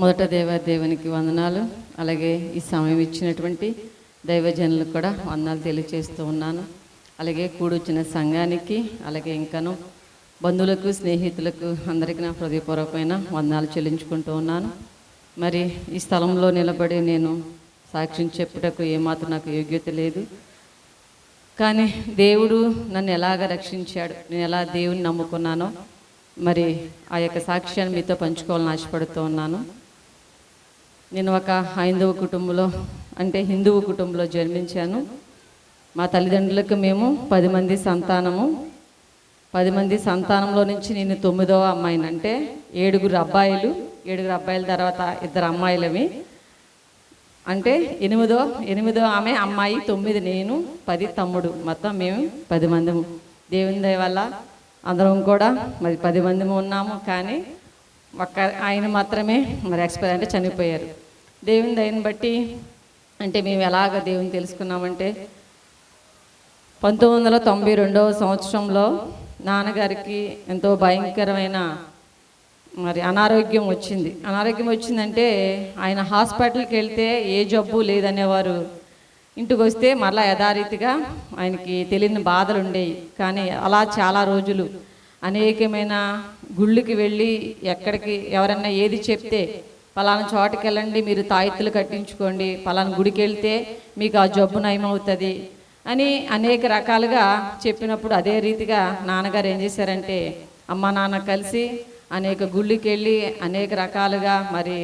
మొదట దేవా దేవునికి వందనాలు అలాగే ఈ సమయం ఇచ్చినటువంటి దైవజనులకు కూడా వందనాలు తెలియజేస్తూ ఉన్నాను. అలాగే కూడొచ్చిన సంఘానికి అలాగే ఇంకాను బంధువులకు స్నేహితులకు అందరికీ నా హృదయపూర్వకమైన వందనాలు చెల్లించుకుంటూ ఉన్నాను. మరి ఈ స్థలంలో నిలబడి నేను సాక్ష్యం చెప్పుటకు ఏమాత్రం నాకు యోగ్యత లేదు. కానీ దేవుడు నన్ను ఎలాగ రక్షించాడు నేను ఎలా దేవుని నమ్ముకున్నానో మరి ఆ యొక్క సాక్ష్యాన్ని మీతో పంచుకోవాలని ఆశపడుతూ ఉన్నాను. నేను ఒక హైందవ కుటుంబంలో అంటే హిందువు కుటుంబంలో జన్మించాను. మా తల్లిదండ్రులకు మేము పది మంది సంతానము. పది మంది సంతానంలో నుంచి నేను తొమ్మిదవ అమ్మాయిని అంటే ఏడుగురు అబ్బాయిలు ఏడుగురు అబ్బాయిల తర్వాత ఇద్దరు అమ్మాయిలవి. అంటే ఎనిమిదో ఎనిమిదో ఆమె అమ్మాయి తొమ్మిది నేను పది తమ్ముడు. మొత్తం మేము పది మందిము. దేవుని దయ వల్ల అందరం కూడా మరి పది మంది ఉన్నాము. కానీ ఒక్క ఆయన మాత్రమే మరి ఎక్స్పైర్ అంటే చనిపోయారు. దేవుని దయని బట్టి అంటే మేము ఎలాగ దేవుని తెలుసుకున్నామంటే పంతొమ్మిది వందల తొంభై రెండవ సంవత్సరంలో నాన్నగారికి ఎంతో భయంకరమైన మరి అనారోగ్యం వచ్చింది. అనారోగ్యం వచ్చిందంటే ఆయన హాస్పిటల్కి వెళ్తే ఏ జబ్బు లేదనేవారు. ఇంటికి వస్తే మరలా యథారీతిగా ఆయనకి తెలియని బాధలు ఉండేవి కానీ అలా చాలా రోజులు అనేకమైన గుళ్ళకి వెళ్ళి ఎక్కడికి ఎవరన్నా ఏది చెప్తే పలానా చోటకి వెళ్ళండి మీరు తాయెత్తులు కట్టించుకోండి పలానా గుడికి వెళ్తే మీకు ఆ జబ్బు నయమవుతుంది అని అనేక రకాలుగా చెప్పినప్పుడు అదే రీతిగా నాన్నగారు ఏం చేశారంటే అమ్మ నాన్న కలిసి అనేక గుళ్ళకి వెళ్ళి అనేక రకాలుగా మరి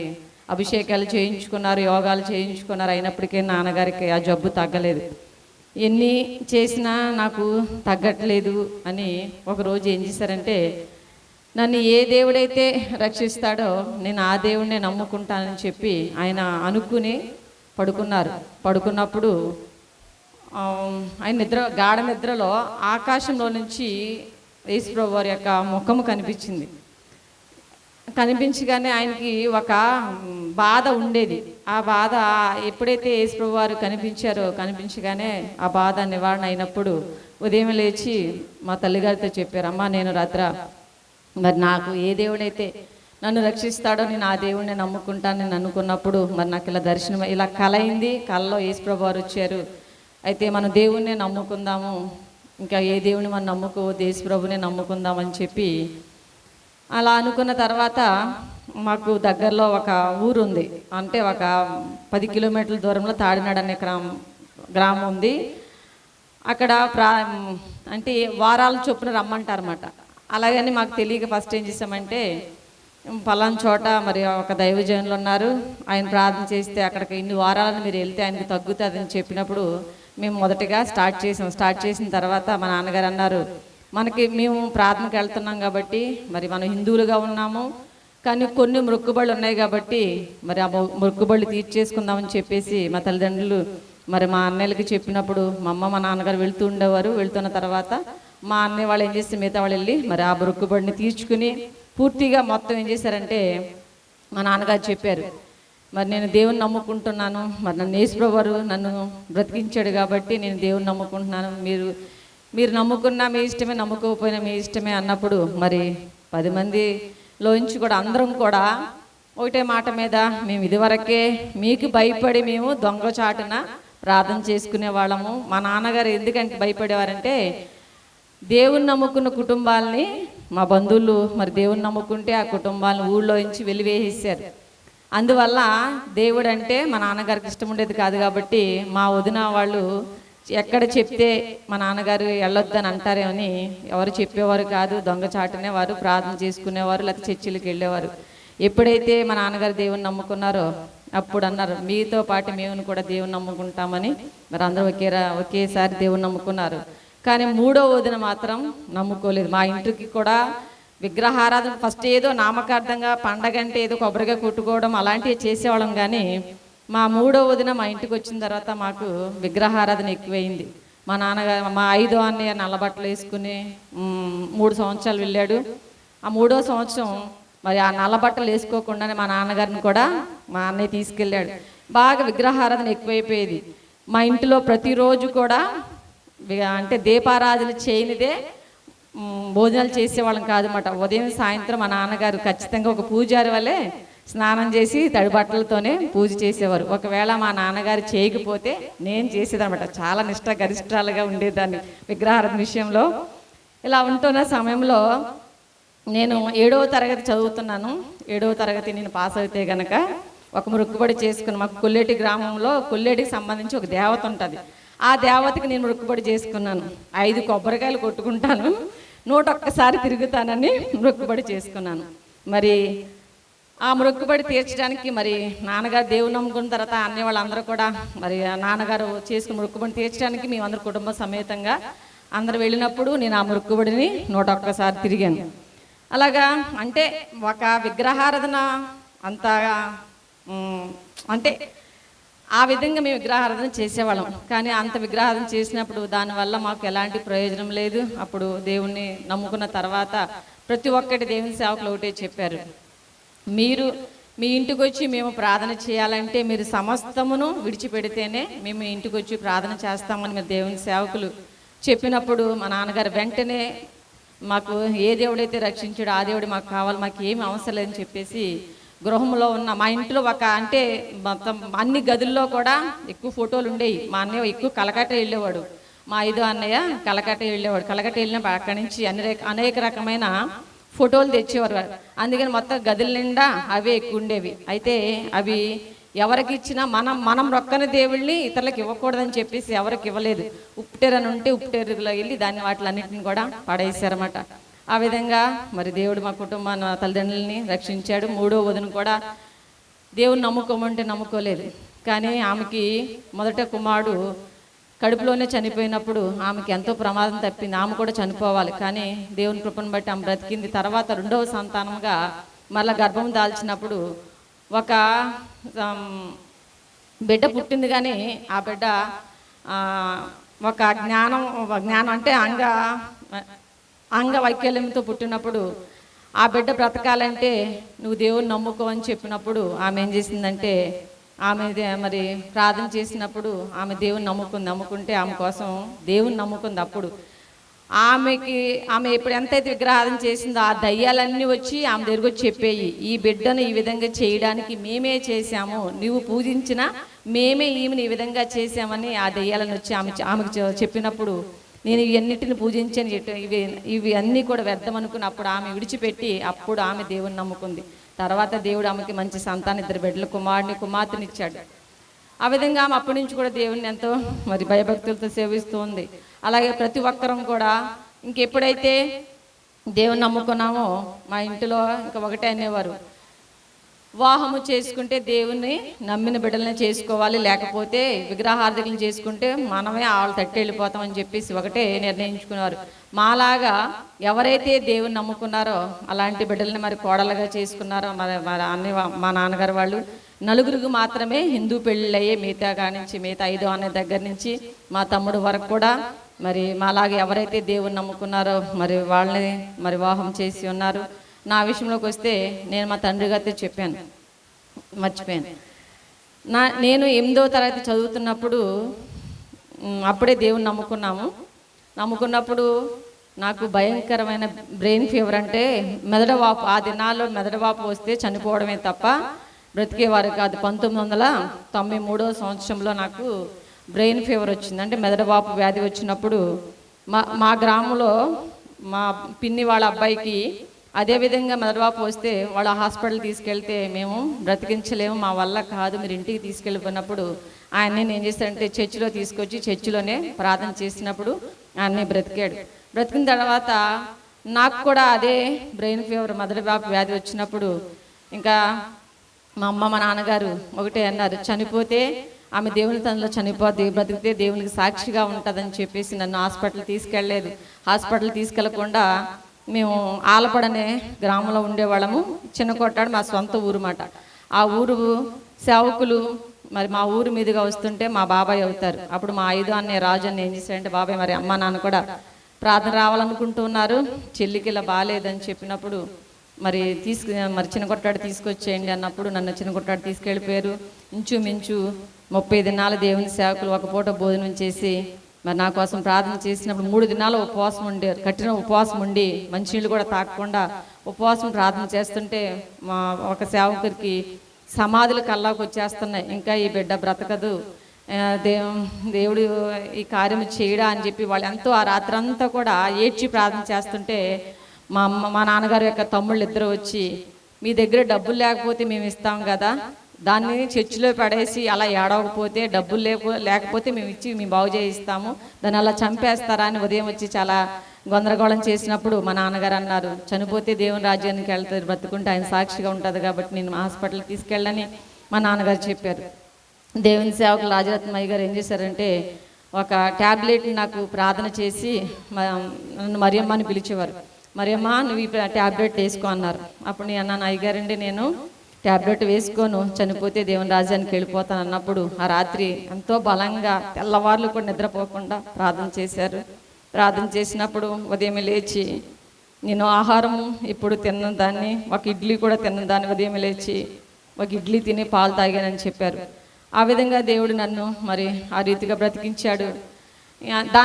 అభిషేకాలు చేయించుకున్నారు యోగాలు చేయించుకున్నారు అయినప్పటికీ నాన్నగారికి ఆ జబ్బు తగ్గలేదు. ఎన్ని చేసినా నాకు తగ్గట్లేదు అని ఒకరోజు ఏం చేశారంటే నన్ను ఏ దేవుడైతే రక్షిస్తాడో నేను ఆ దేవుడినే నమ్ముకుంటానని చెప్పి ఆయన అనుకుని పడుకున్నారు. పడుకున్నప్పుడు ఆయన నిద్ర గాఢ నిద్రలో ఆకాశంలో నుంచి యేసుప్రభు వారి యొక్క ముఖము కనిపించింది. కనిపించగానే ఆయనకి ఒక బాధ ఉండేది. ఆ బాధ ఎప్పుడైతే యేసుప్రభు వారు కనిపించారో కనిపించగానే ఆ బాధ నివారణ అయినప్పుడు ఉదయం లేచి మా తల్లిగారితో చెప్పారు అమ్మా నేను రాత్ర మరి నాకు ఏ దేవుడైతే నన్ను రక్షిస్తాడో నేను ఆ దేవుడిని నమ్ముకుంటానని నేను అనుకున్నప్పుడు మరి నాకు ఇలా దర్శనం ఇలా కల అయింది. కళ్ళలో యేసుప్రభు వారు వచ్చారు. అయితే మనం దేవుణ్ణే నమ్ముకుందాము. ఇంకా ఏ దేవుని మనం నమ్ముకో దేశప్రభునే నమ్ముకుందామని చెప్పి అలా అనుకున్న తర్వాత మాకు దగ్గరలో ఒక ఊరు ఉంది. అంటే ఒక పది కిలోమీటర్ల దూరంలో తాడినాడు అనే గ్రామం గ్రామం ఉంది. అక్కడ ప్రా అంటే వారాల చొప్పున రమ్మంటారన్నమాట. అలాగని మాకు తెలియక ఫస్ట్ ఏం చేసామంటే పలాన్ చోట మరి ఒక దైవజనులు ఉన్నారు. ఆయన ప్రార్థన చేస్తే అక్కడికి ఇన్ని వారాలను మీరు వెళ్తే ఆయనకు తగ్గుతుంది అని చెప్పినప్పుడు మేము మొదటగా స్టార్ట్ చేసాం. స్టార్ట్ చేసిన తర్వాత మా నాన్నగారు అన్నారు మనకి మేము ప్రార్థనకు వెళ్తున్నాం కాబట్టి మరి మనం హిందువులుగా ఉన్నాము. కానీ కొన్ని మొక్కుబళ్ళు ఉన్నాయి కాబట్టి మరి ఆ మొక్కుబళ్ళు తీర్చేసుకుందామని చెప్పేసి మా తల్లిదండ్రులు మరి మా అన్నయ్యలకి చెప్పినప్పుడు మా అమ్మ మా నాన్నగారు వెళ్తూ ఉండేవారు. వెళ్తున్న తర్వాత మా అన్నయ్య వాళ్ళు ఏం చేస్తే మిగతా వాళ్ళు వెళ్ళి మరి ఆ మొక్కుబడిని తీర్చుకుని పూర్తిగా మొత్తం ఏం చేశారంటే మా నాన్నగారు చెప్పారు. మరి నేను దేవుని నమ్ముకుంటున్నాను. మరి నన్ను యేసుప్రభు నన్ను బ్రతికించాడు కాబట్టి నేను దేవుని నమ్ముకుంటున్నాను. మీరు మీరు నమ్ముకున్నా మీ ఇష్టమే నమ్ముకోకపోయినా మీ ఇష్టమే అన్నప్పుడు మరి పది మందిలోంచి కూడా అందరం కూడా ఒకటే మాట మీద మేము ఇదివరకే మీకు భయపడి మేము దొంగ చాటున ప్రార్థన చేసుకునే వాళ్ళము. మా నాన్నగారు ఎందుకంటే భయపడేవారంటే దేవుని నమ్ముకున్న కుటుంబాలని మా బంధువులు మరి దేవుని నమ్ముకుంటే ఆ కుటుంబాలను ఊళ్ళో నుంచి వెలివేసేసారు అందువల్ల దేవుడు అంటే మా నాన్నగారికి ఇష్టం ఉండేది కాదు కాబట్టి మా వదిన వాళ్ళు ఎక్కడ చెప్తే మా నాన్నగారు వెళ్ళొద్దని అంటారేమని ఎవరు చెప్పేవారు కాదు. దొంగచాటునే వారు ప్రార్థన చేసుకునేవారు లేకపోతే చర్చిలకు వెళ్ళేవారు. ఎప్పుడైతే మా నాన్నగారు దేవుని నమ్ముకున్నారో అప్పుడు అన్నారు మీతో పాటు మేము కూడా దేవుని నమ్ముకుంటామని. మరి అందరూ ఒకే ఒకేసారి దేవుని నమ్ముకున్నారు. కానీ మూడో వదిన మాత్రం నమ్ముకోలేదు. మా ఇంటికి కూడా విగ్రహారాధన ఫస్ట్ ఏదో నామకార్థంగా పండగ అంటే ఏదో కొబ్బరిగా కొట్టుకోవడం అలాంటివి చేసేవాళ్ళం కానీ మా మూడో వదిన మా ఇంటికి వచ్చిన తర్వాత మాకు విగ్రహారాధన ఎక్కువైంది. మా నాన్నగారు మా ఐదో అన్నయ్య నల్లబట్టలు వేసుకుని మూడు సంవత్సరాలు వెళ్ళాడు. ఆ మూడో సంవత్సరం మరి ఆ నల్లబట్టలు వేసుకోకుండానే మా నాన్నగారిని కూడా మా అన్నయ్య తీసుకెళ్ళాడు. బాగా విగ్రహారాధన ఎక్కువైపోయేది. మా ఇంటిలో ప్రతిరోజు కూడా అంటే దీపారాధన చేయనిదే భోజనాలు చేసేవాళ్ళం కాదన్నమాట. ఉదయం సాయంత్రం మా నాన్నగారు ఖచ్చితంగా ఒక పూజారి వల్లే స్నానం చేసి తడి బట్టలతోనే పూజ చేసేవారు. ఒకవేళ మా నాన్నగారు చేయకపోతే నేను చేసేదనమాట చాలా నిష్ట గరిష్టాలుగా ఉండేదాన్ని విగ్రహారం విషయంలో. ఇలా ఉంటున్న సమయంలో నేను ఏడవ తరగతి చదువుతున్నాను. ఏడవ తరగతి నేను పాస్ అయితే గనక ఒక మొక్కుబడి చేసుకుని మాకు కొల్లేటి గ్రామంలో కొల్లేటికి సంబంధించి ఒక దేవత ఉంటుంది. ఆ దేవతకి నేను మొక్కుబడి చేసుకున్నాను. ఐదు కొబ్బరికాయలు కొట్టుకుంటాను. నూట ఒక్కసారి తిరుగుతానని మొక్కుబడి చేసుకున్నాను. మరి ఆ మొక్కుబడి తీర్చడానికి మరి నాన్నగారు దేవుని నమ్ముకున్న తర్వాత అన్ని వాళ్ళందరూ కూడా మరి నాన్నగారు చేసిన మొక్కుబడి తీర్చడానికి మేమందరూ కుటుంబ సమేతంగా అందరు వెళ్ళినప్పుడు నేను ఆ మొక్కుబడిని నూట ఒక్కసారి తిరిగాను. అలాగా అంటే ఒక విగ్రహారాధన అంతగా అంటే ఆ విధంగా మేము విగ్రహారాధన చేసేవాళ్ళం. కానీ అంత విగ్రహారాధన చేసినప్పుడు దానివల్ల మాకు ఎలాంటి ప్రయోజనం లేదు. అప్పుడు దేవుణ్ణి నమ్ముకున్న తర్వాత ప్రతి ఒక్కటి దేవుని సేవకులు ఒకటే చెప్పారు. మీరు మీ ఇంటికి వచ్చి మేము ప్రార్థన చేయాలంటే మీరు సమస్తమును విడిచిపెడితేనే మేము ఇంటికి వచ్చి ప్రార్థన చేస్తామని మీరు దేవుని సేవకులు చెప్పినప్పుడు మా నాన్నగారు వెంటనే మాకు ఏ దేవుడైతే రక్షించాడో ఆ దేవుడు మాకు కావాలి మాకు ఏమి అవసరం లేదని చెప్పేసి గృహంలో ఉన్న మా ఇంట్లో ఒక అంటే మొత్తం అన్ని గదుల్లో కూడా ఎక్కువ ఫోటోలు ఉండేవి. మా అన్నయ్య ఎక్కువ కలకట్ట వెళ్ళేవాడు. మా ఐదో అన్నయ్య కలకట్ట వెళ్ళేవాడు. కలకట్ట వెళ్ళినప్పుడు అక్కడి నుంచి అన్ని అనేక రకమైన ఫోటోలు తెచ్చేవారు అందుకని మొత్తం గదుల నిండా అవే ఎక్కువ ఉండేవి. అయితే అవి ఎవరికి ఇచ్చినా మనం మనం రొక్కని దేవుళ్ళని ఇతరులకు ఇవ్వకూడదని చెప్పేసి ఎవరికి ఇవ్వలేదు. ఉప్పుటేరని ఉంటే ఉప్పుటేరులో వెళ్ళి దాన్ని వాటిలన్నింటిని కూడా పడేసారన్నమాట ఆ విధంగా మరి దేవుడు మా కుటుంబ నా తల్లిదండ్రులని రక్షించాడు. మూడో వదిన కూడా దేవుని నమ్ముకోమంటే నమ్ముకోలేదు. కానీ ఆమెకి మొదట కుమారుడు కడుపులోనే చనిపోయినప్పుడు ఆమెకి ఎంతో ప్రమాదం తప్పింది ఆమె కూడా చనిపోవాలి. కానీ దేవుని కృపను బట్టి ఆమె బ్రతికింది. తర్వాత రెండవ సంతానంగా మళ్ళా గర్భం దాల్చినప్పుడు ఒక బిడ్డ పుట్టింది కానీ ఆ బిడ్డ ఒక జ్ఞానం జ్ఞానం అంటే అంగ అంగవైకల్యంతో పుట్టినప్పుడు ఆ బిడ్డ బ్రతకాలంటే నువ్వు దేవుని నమ్ముకో అని చెప్పినప్పుడు ఆమె ఏం చేసిందంటే ఆమె మరి ప్రార్థన చేసినప్పుడు ఆమె దేవుని నమ్ముకుంది నమ్ముకుంటే ఆమె కోసం దేవుని నమ్ముకుంది అప్పుడు. ఆమెకి ఆమె ఇప్పుడు ఎంతైతే విగ్రహారం చేసిందో ఆ దయ్యాలన్నీ వచ్చి ఆమె దగ్గరకు వచ్చి చెప్పేయి ఈ బిడ్డను ఈ విధంగా చేయడానికి మేమే చేశాము నువ్వు పూజించిన మేమే ఈమెను ఈ విధంగా చేశామని ఆ దయ్యాలను వచ్చి ఆమె ఆమెకు చెప్పినప్పుడు నేను ఇవన్నిటిని పూజించని చెప్పి ఇవి ఇవి అన్నీ కూడా వ్యర్థం అనుకున్నప్పుడు ఆమె విడిచిపెట్టి అప్పుడు ఆమె దేవుని నమ్ముకుంది. తర్వాత దేవుడు ఆమెకి మంచి సంతానం ఇద్దరు బిడ్డలు కుమారుని కుమార్తెని ఇచ్చాడు ఆ విధంగా ఆమె అప్పటి నుంచి కూడా దేవుడిని ఎంతో మరి భయభక్తులతో సేవిస్తూ ఉంది. అలాగే ప్రతి ఒక్కరం కూడా ఇంకెప్పుడైతే దేవుని నమ్ముకున్నామో మా ఇంటిలో ఇంకా ఒకటే అనేవారు వివాహము చేసుకుంటే దేవుని నమ్మిన బిడ్డలనే చేసుకోవాలి లేకపోతే విగ్రహార్థకులను చేసుకుంటే మనమే వాళ్ళు తట్టి వెళ్ళిపోతామని చెప్పేసి ఒకటే నిర్ణయించుకున్నారు. మాలాగా ఎవరైతే దేవుని నమ్ముకున్నారో అలాంటి బిడ్డల్ని మరి కోడలుగా చేసుకున్నారో మరి మరి అన్ని మా నాన్నగారు వాళ్ళు నలుగురికి మాత్రమే హిందూ పెళ్ళిళ్ళయ్యే మిగతా కానించి మిగతా ఐదో అనే దగ్గర నుంచి మా తమ్ముడు వరకు కూడా మరి మాలాగా ఎవరైతే దేవుని నమ్ముకున్నారో మరి వాళ్ళని మరి వివాహం చేసి ఉన్నారు. నా విషయంలోకి వస్తే నేను మా తండ్రి గారితో చెప్పాను. మర్చిపోయాను. నా నేను ఎనిమిదో తరగతి చదువుతున్నప్పుడు అప్పుడే దేవుని నమ్ముకున్నాము. నమ్ముకున్నప్పుడు నాకు భయంకరమైన బ్రెయిన్ ఫీవర్ అంటే మెదడువాపు ఆ దినాల్లో మెదడువాపు వస్తే చనిపోవడమే తప్ప బ్రతికేవారు కాదు. పంతొమ్మిది వందల తొంభై మూడో సంవత్సరంలో నాకు బ్రెయిన్ ఫీవర్ వచ్చింది. అంటే మెదడువాపు వ్యాధి వచ్చినప్పుడు మా మా గ్రామంలో మా పిన్ని వాళ్ళ అబ్బాయికి అదే విధంగా వస్తే వాళ్ళ హాస్పిటల్ తీసుకెళ్తే మేము బ్రతికించలేము మా వల్ల కాదు మీరు ఇంటికి తీసుకెళ్ళిపోయినప్పుడు ఆయన్ని ఏం చేశారంటే చర్చిలో తీసుకొచ్చి చర్చిలోనే ప్రార్థన చేసినప్పుడు ఆయన్ని బ్రతికాడు. బ్రతికిన తర్వాత నాకు కూడా అదే బ్రెయిన్ ఫీవర్ మెదడువాపు వ్యాధి వచ్చినప్పుడు ఇంకా మా అమ్మ మా నాన్నగారు ఒకటే అన్నారు చనిపోతే ఆమె దేవుని తనలో చనిపోద్ది బ్రతికితే దేవునికి సాక్షిగా ఉంటుందని చెప్పేసి నన్ను హాస్పిటల్ తీసుకెళ్ళలేదు. హాస్పిటల్ తీసుకెళ్ళకుండా మేము ఆలపడనే గ్రామంలో ఉండేవాళ్ళము. చిన్న కొట్టాడు మా సొంత ఊరు మాట ఆ ఊరు సేవకులు మరి మా ఊరు మీదుగా వస్తుంటే మా బాబాయ్ అవుతారు. అప్పుడు మా ఐదు అన్నయ్య రాజు అని ఏం చేశాడంటే బాబాయ్ మరి అమ్మ నాన్న కూడా ప్రార్థన రావాలనుకుంటున్నారు చెల్లికి ఇలా బాగాలేదని చెప్పినప్పుడు మరి తీసుకు మరి చిన్న కొట్టాడు తీసుకొచ్చేయండి అన్నప్పుడు నన్ను చిన్న కొట్టాడు తీసుకెళ్ళిపోయారు. ఇంచుమించు ముప్పై దినాల దేవుని సేవకులు ఒక పూట భోజనం చేసి మరి నా కోసం ప్రార్థన చేసినప్పుడు మూడు దినాలు ఉపవాసం ఉండి కఠిన ఉపవాసం ఉండి మంచినీళ్ళు కూడా తాకకుండా ఉపవాసం ప్రార్థన చేస్తుంటే మా ఒక సేవకుడికి సమాధులు కల్లాకు వచ్చేస్తున్నాయి. ఇంకా ఈ బిడ్డ బ్రతకదు. దేవు దేవుడు ఈ కార్యం చేయడా అని చెప్పి వాళ్ళు ఎంతో ఆ రాత్రంతా కూడా ఏడ్చి ప్రార్థన చేస్తుంటే మా అమ్మ మా నాన్నగారు యొక్క తమ్ముళ్ళు ఇద్దరు వచ్చి మీ దగ్గర డబ్బులు లేకపోతే మేము ఇస్తాం కదా. దాన్ని చర్చిలో పడేసి అలా ఏడవకపోతే డబ్బులు లేక లేకపోతే మేము ఇచ్చి మేము బాగు చేయిస్తాము. దాన్ని అలా చంపేస్తారా అని ఉదయం వచ్చి చాలా గందరగోళం చేసినప్పుడు మా నాన్నగారు అన్నారు చనిపోతే దేవుని రాజ్యానికి వెళ్తుంది బ్రతుకుంటే ఆయన సాక్షిగా ఉంటుంది కాబట్టి నేను హాస్పిటల్కి తీసుకెళ్ళని మా నాన్నగారు చెప్పారు. దేవుని సేవకు రాజరత్నయ్య గారు ఏం చేశారంటే ఒక ట్యాబ్లెట్ నాకు ప్రార్థన చేసి నన్ను మరియమ్మ అని పిలిచేవారు. మరియమ్మ నువ్వు ఈ ట్యాబ్లెట్ వేసుకో అన్నారు. అప్పుడు నేను అన్నాను అయ్యగారండి నేను ట్యాబ్లెట్ వేసుకోను చనిపోతే దేవుని రాజ్యానికి వెళ్ళిపోతాను అన్నప్పుడు ఆ రాత్రి ఎంతో బలంగా తెల్లవార్లు కూడా నిద్రపోకుండా ప్రార్థన చేశారు. ప్రార్థన చేసినప్పుడు ఉదయం లేచి నేను ఆహారం ఇప్పుడు తిన్న దాన్ని ఒక ఇడ్లీ కూడా తిన్న దాన్ని ఉదయం లేచి ఒక ఇడ్లీ తిని పాలు తాగానని చెప్పారు. ఆ విధంగా దేవుడు నన్ను మరి ఆ రీతిగా బ్రతికించాడు. దా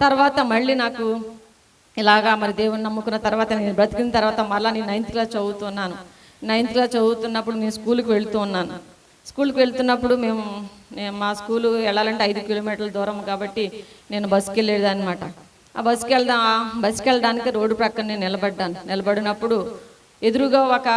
తర్వాత మళ్ళీ నాకు ఇలాగా మరి దేవుని నమ్ముకున్న తర్వాత నేను బ్రతికిన తర్వాత మళ్ళీ నేను నైన్త్ క్లాస్ చదువుతున్నాను. నైన్త్ క్లాస్ చదువుతున్నప్పుడు నేను స్కూల్కి వెళ్తూ ఉన్నాను. స్కూల్కి వెళ్తున్నప్పుడు మేము మా స్కూలు వెళ్ళాలంటే ఐదు కిలోమీటర్ల దూరం కాబట్టి నేను బస్కి వెళ్ళేదాన్ని అనమాట ఆ బస్కి వెళ్దా బస్కి వెళ్ళడానికి రోడ్డు ప్రక్కన నేను నిలబడ్డాను. నిలబడినప్పుడు ఎదురుగా ఒక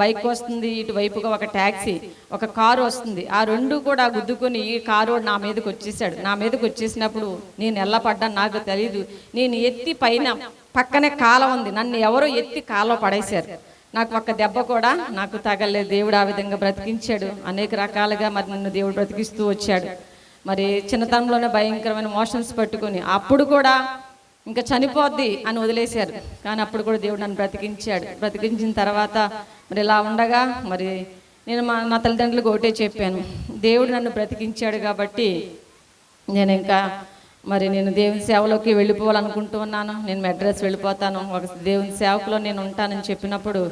బైక్ వస్తుంది ఇటువైపుగా ఒక ట్యాక్సీ ఒక కారు వస్తుంది. ఆ రెండు కూడా గుద్దుకొని ఈ కారు నా మీదకి వచ్చేసాడు. నా మీదకి వచ్చేసినప్పుడు నేను ఎలా పడ్డాను నాకు తెలియదు నేను ఎత్తి పైన పక్కనే కాలం ఉంది. నన్ను ఎవరో ఎత్తి కాలో పడేశారు. నాకు ఒక్క దెబ్బ కూడా నాకు తగలేదు దేవుడు ఆ విధంగా బ్రతికించాడు. అనేక రకాలుగా మరి నన్ను దేవుడు బ్రతికిస్తూ వచ్చాడు. మరి చిన్నతనంలోనే భయంకరమైన మోషన్స్ పట్టుకొని అప్పుడు కూడా ఇంకా చనిపోద్ది అని వదిలేశారు. కానీ అప్పుడు కూడా దేవుడు నన్ను బ్రతికించాడు. బ్రతికించిన తర్వాత మరి ఇలా ఉండగా మరి నేను మా నా తల్లిదండ్రులకు ఒకటే చెప్పాను. దేవుడు నన్ను బ్రతికించాడు కాబట్టి నేను ఇంకా మరి నేను దేవుని సేవలోకి వెళ్ళిపోవాలనుకుంటూ ఉన్నాను. నేను మెడ్రస్ వెళ్ళిపోతాను. ఒక దేవుని సేవకులో నేను ఉంటానని చెప్పినప్పుడు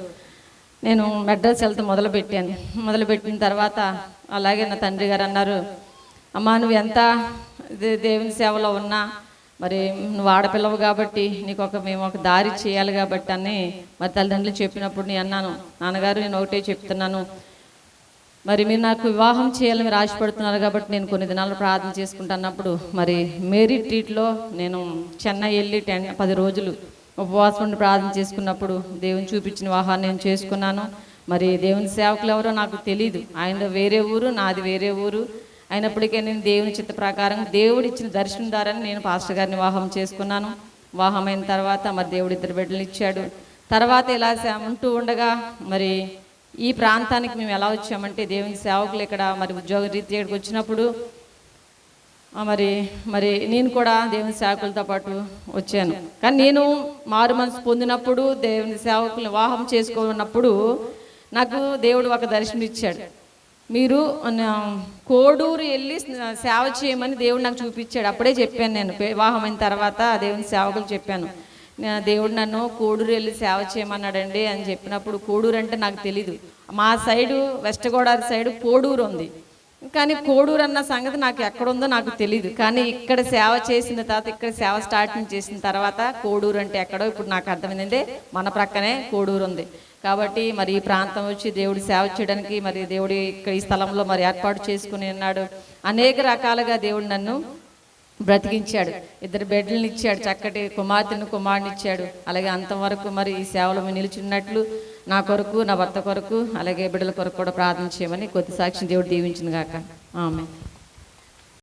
నేను మెడ్రస్ వెళ్తే మొదలుపెట్టాను. మొదలుపెట్టిన తర్వాత అలాగే నా తండ్రి గారు అన్నారు అమ్మా నువ్వు ఎంత దేవుని సేవలో ఉన్నా మరి నువ్వు ఆడపిల్లవు కాబట్టి నీకు ఒక మేము ఒక దారి చేయాలి కాబట్టి అని మరి తల్లిదండ్రులు చెప్పినప్పుడు నేను అన్నాను నాన్నగారు నేను ఒకటే చెప్తున్నాను. మరి మీరు నాకు వివాహం చేయాలని మీరు ఆశపడుతున్నారు కాబట్టి నేను కొన్ని దినాలు ప్రార్థన చేసుకుంటున్నప్పుడు మరి మేరీ ట్రీట్లో నేను చెన్నై వెళ్ళి టెన్ పది రోజులు ఉపవాసం ఉండి ప్రార్థన చేసుకున్నప్పుడు దేవుని చూపించిన వివాహాన్ని నేను చేసుకున్నాను. మరి దేవుని సేవకులు ఎవరో నాకు తెలియదు ఆయన వేరే ఊరు నాది వేరే ఊరు. అయినప్పటికీ నేను దేవుని చిత్త ప్రకారం దేవుడు ఇచ్చిన దర్శనం ద్వారా నేను పాస్టర్ గారిని వివాహం చేసుకున్నాను. వివాహం అయిన తర్వాత మరి దేవుడు ఇద్దరు బిడ్డలు ఇచ్చాడు. తర్వాత ఇలా ఉంటూ ఉండగా మరి ఈ ప్రాంతానికి మేము ఎలా వచ్చామంటే దేవుని సేవకులు ఇక్కడ మరి ఉద్యోగ రీతి ఇక్కడికి వచ్చినప్పుడు మరి మరి నేను కూడా దేవుని సేవకులతో పాటు వచ్చాను. కానీ నేను మారు మనసు పొందినప్పుడు దేవుని సేవకులు వివాహం చేసుకున్నప్పుడు నాకు దేవుడు ఒక దర్శనం ఇచ్చాడు. మీరు కోడూరు వెళ్ళి సేవ చేయమని దేవుడు నాకు చూపించాడు. అప్పుడే చెప్పాను నేను. వివాహం అయిన తర్వాత దేవుని సేవకులు చెప్పాను. దేవుడు నన్ను కోడూరు వెళ్ళి సేవ చేయమన్నాడండి అని చెప్పినప్పుడు కోడూరు అంటే నాకు తెలీదు. మా side west Godavari side Koduru ఉంది. కానీ కోడూరు అన్న సంగతి నాకు ఎక్కడుందో నాకు తెలియదు కానీ ఇక్కడ సేవ చేసిన తర్వాత ఇక్కడ సేవ స్టార్టింగ్ చేసిన తర్వాత కోడూరు అంటే ఎక్కడో ఇప్పుడు నాకు అర్థమైంది మన ప్రక్కనే కోడూరు ఉంది. కాబట్టి మరి ఈ ప్రాంతం వచ్చి దేవుడి సేవ చేయడానికి మరి దేవుడి ఇక్కడ ఈ స్థలంలో మరి ఏర్పాటు చేసుకుని ఉన్నాడు. అనేక రకాలుగా దేవుడు నన్ను బ్రతికించాడు. ఇద్దరు బిడ్డలను ఇచ్చాడు. చక్కటి కుమార్తెను కుమారుని ఇచ్చాడు అలాగే అంతవరకు మరి ఈ సేవలు నిలిచున్నట్లు నా కొరకు నా భర్త కొరకు అలాగే బిడ్డల కొరకు కూడా ప్రార్థన చేయమని కొద్ది సాక్షి దేవుడు దీవించిన గాక. ఆమె